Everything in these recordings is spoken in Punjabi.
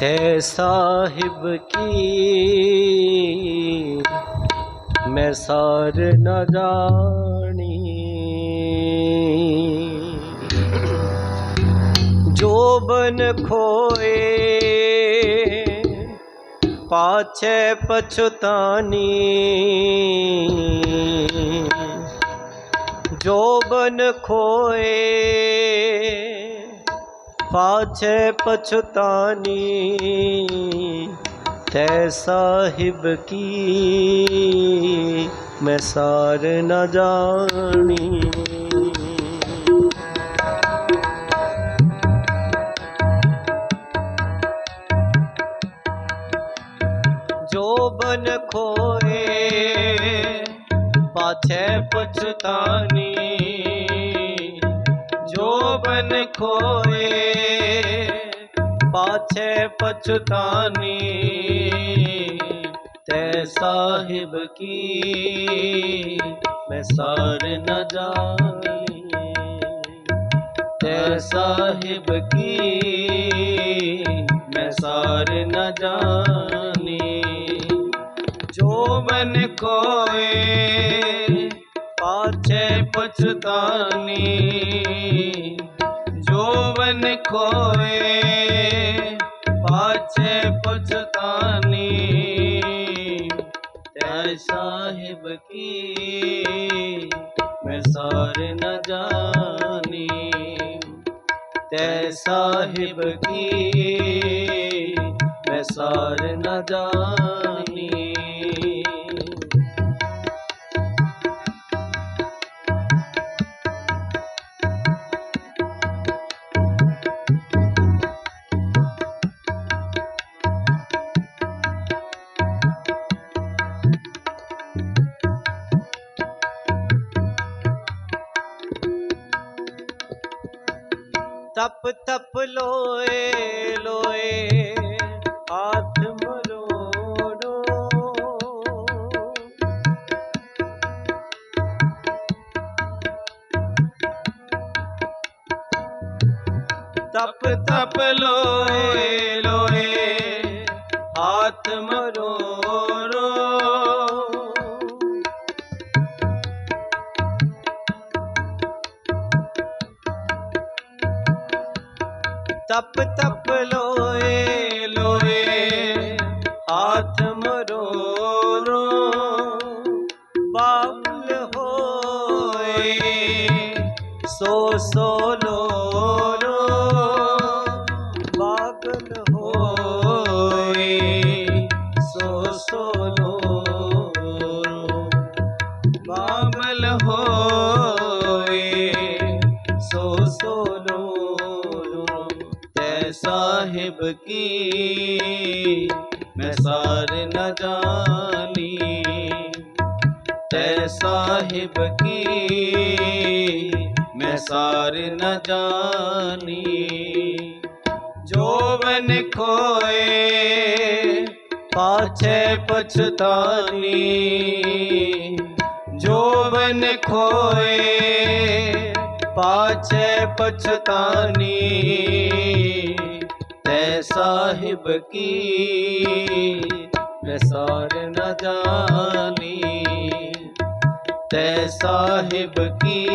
थे साहिब की मैं सार न जानी जो बन खोए पाछे पछतानी जो बन खोए પાછે પછતાની તે સાહિબ કી મેં સાર ન જાણી ਜੋਬਨ ਖੋਏ ਪਾਛੈ ਪਛਤਾਨੀ ਜੋਬਨ ਖੋਏ ਪਾਛੇ ਪਛਤਾਨੀ ਤੈ ਸਾਹਿਬ ਕੀ ਮੈਂ ਸਾਰ ਨ ਜਾਣੀ ਤੈ ਸਾਹਿਬ ਕੀ ਮੈਂ ਸਾਰ ਨ ਜਾਣੀ ਜੋ ਮਨ ਕੋਏ ਪਾਛੇ ਪਛਤਾਨੀ ਹੋਵਨ ਖੋਏ, ਪਾਛੇ ਪੁਛਤਾਨੀ। ਤੈ ਸਾਹਿਬ ਕੀ, ਮੈਂ ਸਾਰ ਨ ਜਾਣੀ। ਤੈ ਸਾਹਿਬ ਕੀ, ਮੈਂ ਸਾਰ ਨ ਜਾਣੀ। ਤਪ ਤਪ ਲੋਏ ਲੋਏ ਹਾਥ ਮਰੋੜੋ ਤਪ ਤਪ ਲੋਏ ਲੋਏ ਤਪ ਤਪ ਲੋਏ। ਸਾਹਿਬ ਕੀ? ਮੈਂ ਸਾਰ ਨ ਜਾਣੀ। ਤੈ ਸਾਹਿਬ ਕੀ? ਮੈਂ ਸਾਰ ਨ ਜਾਣੀ। ਜੋਵਨ ਖੋਏ, ਪਾਛੇ ਪਛਤਾਨੀ। ਜੋਵਨ ਖੋਏ, ਪਾਛੇ ਪਛਤਾਨੀ। ਸਾਹਿਬ ਕੀ? ਮੈਂ ਨ ਜਾਣੀ। ਤੈ ਸਾਹਿਬ ਕੀ?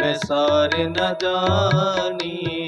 ਮੈਂ ਨ ਜਾਣੀ।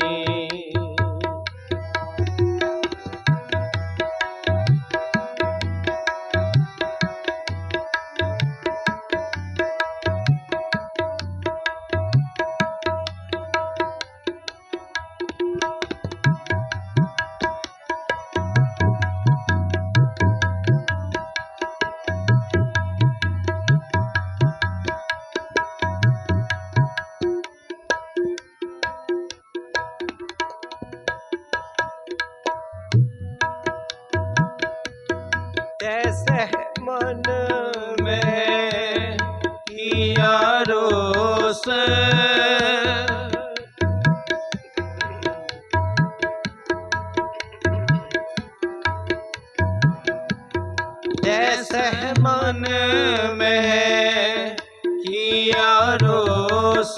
सहमन में किया रोस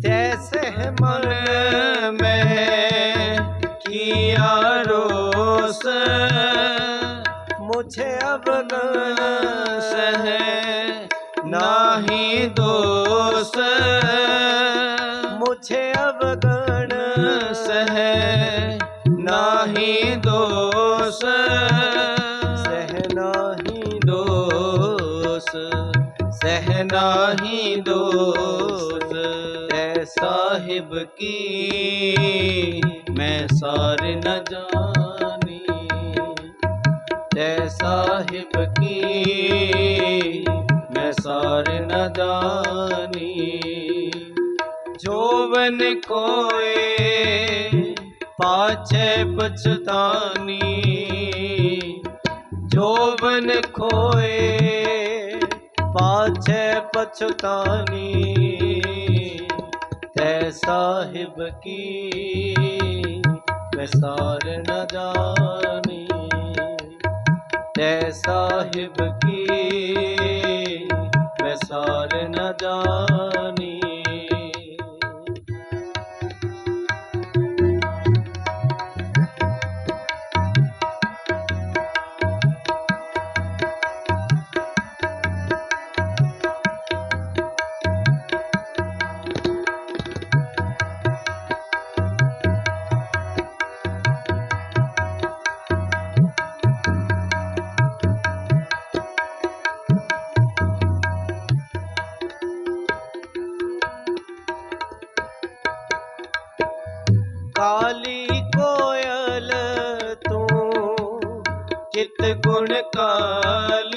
सहमन में किया रोस मुझे अब न सह नाही दोस्त मुझे अवगण सह नाही दोष, सह नाही दोष, सह नाही दोष। तै साहिब की मैं सार न जानी। तै साहिब की मैं सार न जानी। ਜੋਵਨ ਕੋਏ, ਪਾਛੇ ਪਛਤਾਨੀ। ਜੋਵਨ ਖੋਏ ਪਾਛੇ ਪਛਤਾਨੀ। ਤੈ ਸਾਹਿਬ ਕੀ ਵਿਸਾਰ ਨ ਜਾਣੀ। ਤੈ ਸਾਹਿਬ ਕੀ ਵਿਸਾਰ ਨ ਜਾਣੀ। ਕਾਲੀ ਕੋਇਲ ਤੂੰ ਚਿਤ ਗੁਣ ਕਾਲ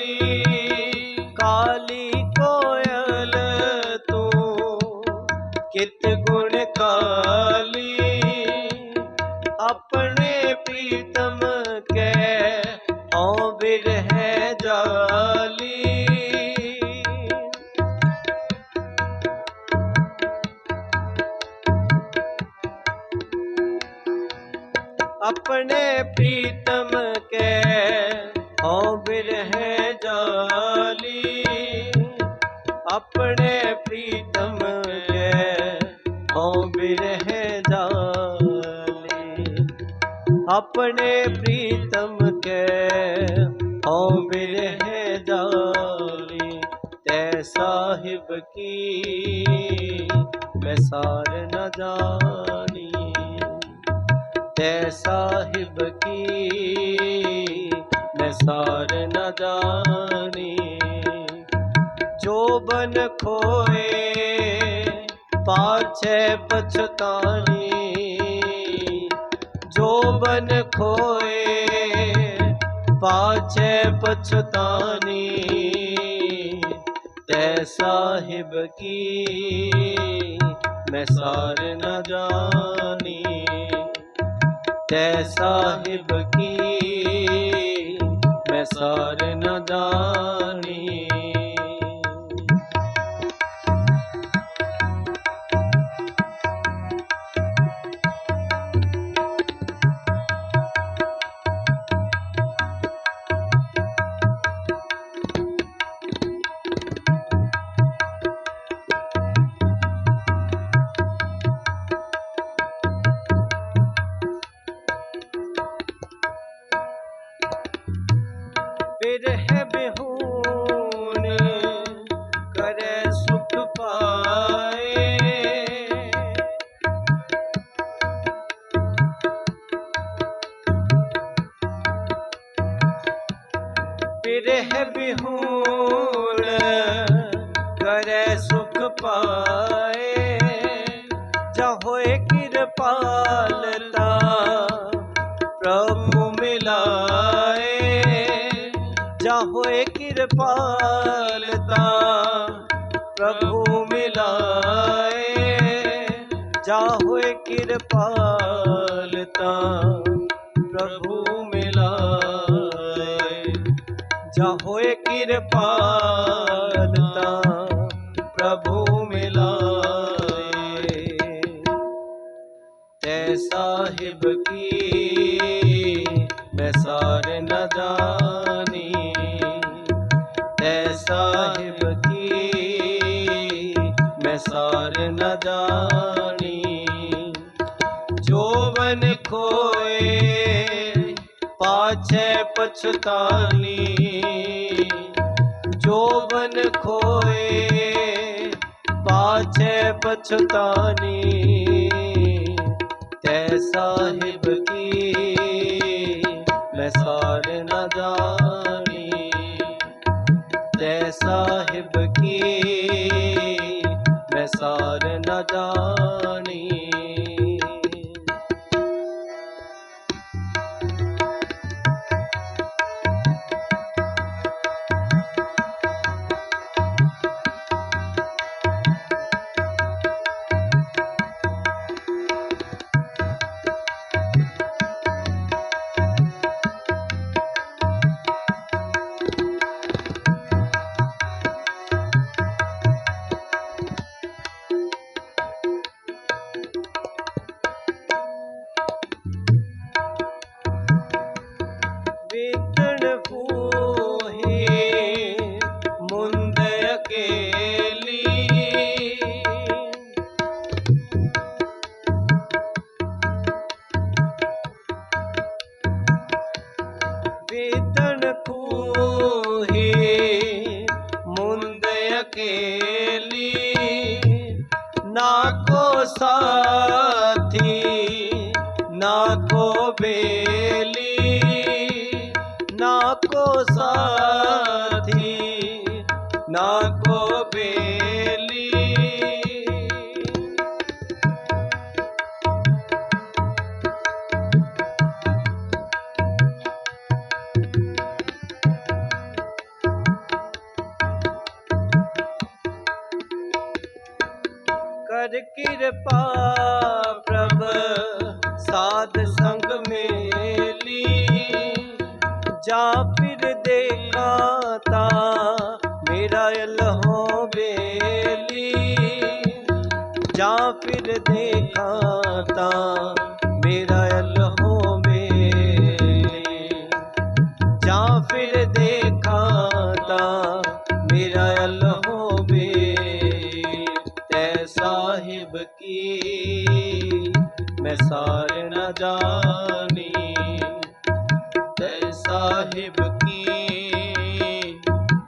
अपने प्रीतम के औ बिरह जाली अपने प्रीतम के औ बिरह जाली अपने प्रीतम के औ बिरह जाली तै साहिब की मैं सार न जानी ਮੈਂ ਸਾਹਿਬ ਕੀ? ਮੈਂ ਸਾਰ ਨ ਜਾਣੀ। ਜੋ ਬਨ ਖੋਏ, ਪਾਛੇ ਪਛਤਾਨੀ ਜੋ ਬਨ ਖੋਏ, ਪਾਛੇ ਪਛਤਾਨੀ ਤੈ ਸਾਹਿਬ ਕੀ? ਮੈਂ ਸਾਰ ਨ ਜਾਣੀ। ਜੈ ਸਾਹਿਬ ਕੀ? ਮੈਂ ਸਾਰ ਨਾ ਜਾਣ হো ਪ੍ਰਭੂ ਮਿਲਾਏ ਜਾ ਹੋਏ ਕਿਰਪਾਲ ਤਾਂ ਪ੍ਰਭੂ ਮਿਲਾਏ। ਜਾ ਹੋਏ ਕਿਰਪਾਲ ਤਾਂ ਪ੍ਰਭੂ ਮਿਲਾਏ। ਤੈ ਸਾਹਿਬ ਕੀ ਮੈਂ ਸਾਰ ਨ ਜਾਣੀ, ਜੋ ਮਨ ਖੋਏ, ਪਾਛੇ ਪਛਤਾਨੀ। ਜੋ ਮਨ ਖੋਏ, ਪਾਛੇ ਪਛਤਾਨੀ। ਤੈ ਸਾਹਿਬ ਕੀ, ਮੈਂ ਸਾਰ ਨ ਜਾਣੀ। ਤੈ ਸਾਹਿਬ আর না জানি ਨਾ ਕੋ ਬੇਲੀ ਨਾ ਕੋ ਸਾਥੀ ਨਾ ਜਾ ਫਿਰ ਦੇਖਾਂ ਤਾਂ ਮੇਰਾ ਅਲਹੋ ਬੇਲੀ। ਜਾਂ ਫਿਰ ਦੇਖਾਂ ਤਾਂ ਮੇਰਾ ਅਲਹੋ ਬੇਲੀ। ਜਾਂ ਫਿਰ ਦੇਖਾਂ ਤਾਂ ਮੇਰਾ ਅਲਹੋ ਬੇ ਤੈ ਸਾਹਿਬ ਕੀ, ਮੈਂ ਸਾਰ न ਜਾਣੀ ਸਾਹਿਬ ਕੀ?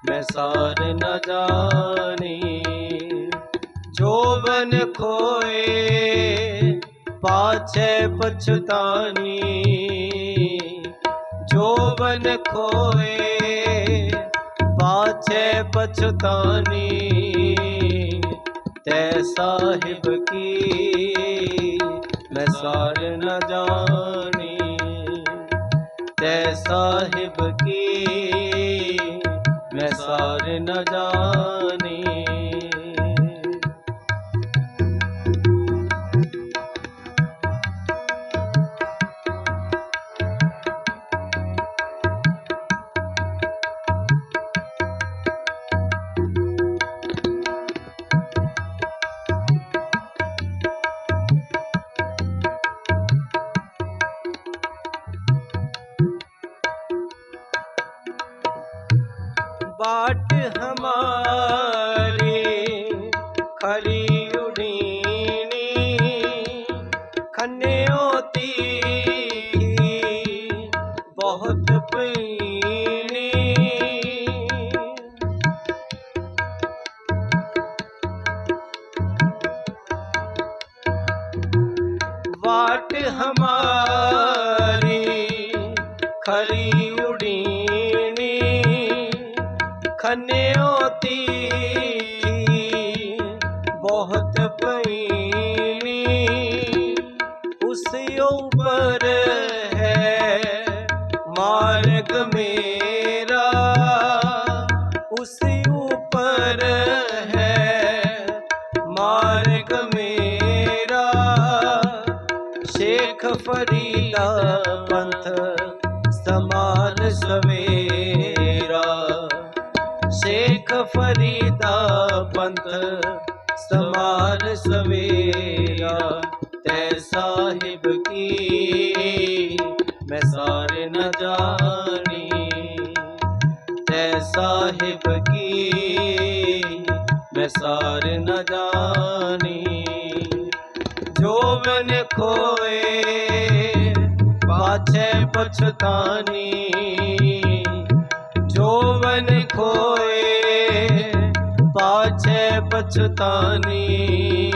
ਮੈਂ ਸਾਰ न ਜਾਣੀ। ਜੋਬਨ ਖੋਏ, ਪਾਛੇ ਪਛਤਾਨੀ। ਜੋਵਨ ਖੋਏ, ਪਾਛੇ ਪਛਤਾਨੀ। ਤੈ ਸਾਹਿਬ ਕੀ? ਮੈਂ ਸਾਰ न ਜਾਣੀ ਤੈ ਸਾਹਿਬ ਕੀ? ਮੈਂ ਸਾਰ न ਜਾਣੀ बाट हमारी खरी ਸਮਾਨ ਸਵੇਰਾ ਤੈ ਸਾਹਿਬ ਕੀ? ਮੈਂ ਸਾਰੇ ਨ ਜਾਣੀ, ਤੈ ਸਾਹਿਬ ਕੀ? ਮੈਂ ਸਾਰੇ ਨ ਜਾਣੀ। ਜੋ ਮਨ ਖੋਏ, ਪਾਛੇ ਪਛਤਾਨੀ। ਜੋ ਮਨ ਖੋਏ ਪਛਤਾਨੀ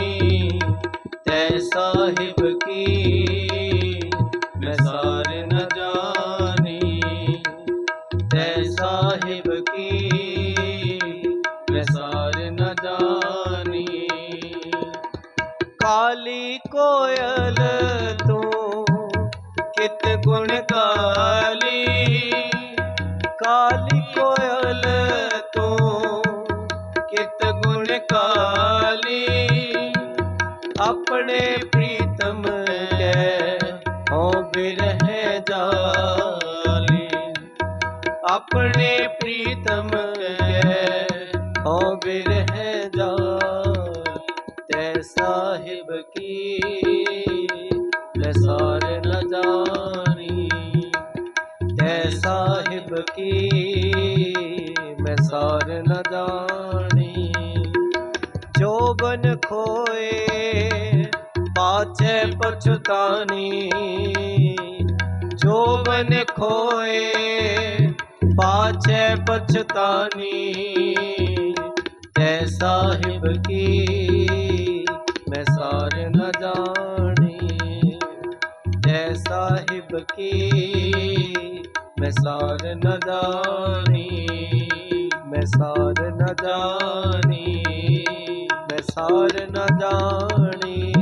ਹੋ ਬਿਰਹਿ ਜਾਲੀ। ਆਪਣੇ ਪ੍ਰੀਤਮ ਹੈ ਹੋ ਬਿਰਹਿ ਜਾਲੀ। ਤੈ ਸਾਹਿਬ ਕੀ ਮੈਂ ਸਾਰ ਨ ਜਾਣੀ। ਤੈ ਸਾਹਿਬ ਕੀ, ਮੈਂ ਸਾਰ ਨ ਜਾਣੀ। ਜੋਬਨ ਖੋਏ ਪਾਛੇ ਪਛਤਾਨੀ ਜੋਬਨ ਖੋਏ ਪਾਛੇ ਪਛਤਾਨੀ। ਤੈ ਸਾਹਿਬ ਕੀ, ਮੈਂ ਸਾਰ ਨ ਜਾਣੀ। ਤੈ ਸਾਹਿਬ ਕੀ, ਮੈਂ ਸਾਰ ਨ ਜਾਣੀ। ਮੈਂ ਸਾਰ ਨ ਜਾਣੀ, ਮੈਂ ਸਾਰ ਨ ਜਾਣੀ।